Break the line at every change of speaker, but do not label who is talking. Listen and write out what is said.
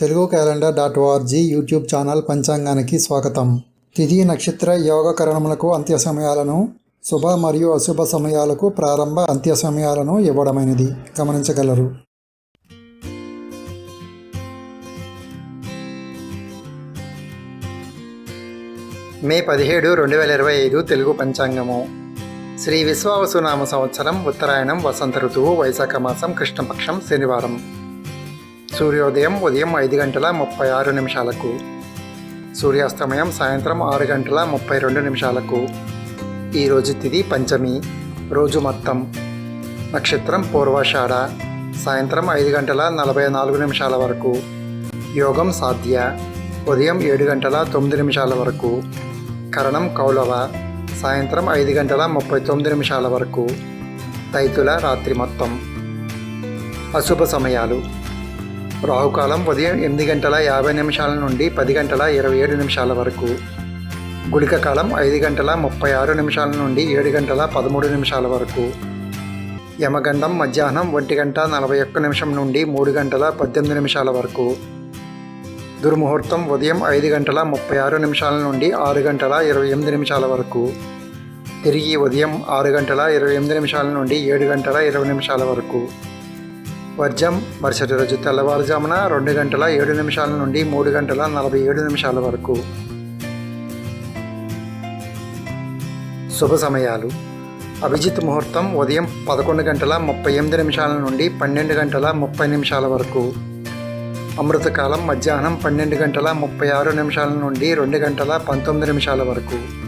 Telugu calendar dot ORG YouTube channel పంచాంగానికి స్వాగతం. తిథి నక్షత్ర యోగ కరణములకు అంత్య సమయాలను శుభ మరియు అశుభ సమయాలకు ప్రారంభ అంత్య సమయాలను ఇవ్వడమైనది. గమనించగలరు. మే పదిహేడు రెండు వేల ఇరవై ఐదు తెలుగు పంచాంగము. శ్రీ విశ్వావసునామ సంవత్సరం ఉత్తరాయణం వసంత ఋతువు వైశాఖ మాసం కృష్ణపక్షం శనివారం. సూర్యోదయం ఉదయం ఐదు గంటల ముప్పై ఆరు నిమిషాలకు. సూర్యాస్తమయం సాయంత్రం ఆరు గంటల ముప్పై రెండు నిమిషాలకు. ఈరోజు తిది పంచమి రోజు మొత్తం. నక్షత్రం పూర్వాషాఢ సాయంత్రం ఐదు గంటల నలభై నాలుగు నిమిషాల వరకు. యోగం సాధ్య ఉదయం ఏడు గంటల తొమ్మిది నిమిషాల వరకు. కరణం కౌలవ సాయంత్రం ఐదు గంటల ముప్పై తొమ్మిది నిమిషాల వరకు. తైతుల రాత్రి మొత్తం. అశుభ సమయాలు. రాహుకాలం ఉదయం ఎనిమిది గంటల యాభై నిమిషాల నుండి పది గంటల ఇరవై ఏడు నిమిషాల వరకు. గుళిక కాలం ఐదు గంటల ముప్పై ఆరు నిమిషాల నుండి ఏడు గంటల పదమూడు నిమిషాల వరకు. యమగండం మధ్యాహ్నం ఒంటి గంట నలభై ఒక్క నిమిషం నుండి మూడు గంటల పద్దెనిమిది నిమిషాల వరకు. దుర్ముహూర్తం ఉదయం ఐదు గంటల ముప్పై ఆరు నిమిషాల నుండి ఆరు గంటల ఇరవై ఎనిమిది నిమిషాల వరకు. తిరిగి ఉదయం ఆరు గంటల ఇరవై ఎనిమిది నిమిషాల నుండి ఏడు గంటల ఇరవై నిమిషాల వరకు. వర్జం మరుసటి రోజు తెల్లవారుజామున రెండు గంటల ఏడు నిమిషాల నుండి మూడు గంటల నలభై ఏడు నిమిషాల వరకు. శుభ సమయాలు అభిజిత్ ముహూర్తం ఉదయం పదకొండు గంటల ముప్పై ఎనిమిది నిమిషాల నుండి పన్నెండు గంటల ముప్పై నిమిషాల వరకు. అమృతకాలం మధ్యాహ్నం పన్నెండు గంటల ముప్పై ఆరు నిమిషాల నుండి రెండు గంటల పంతొమ్మిది నిమిషాల వరకు.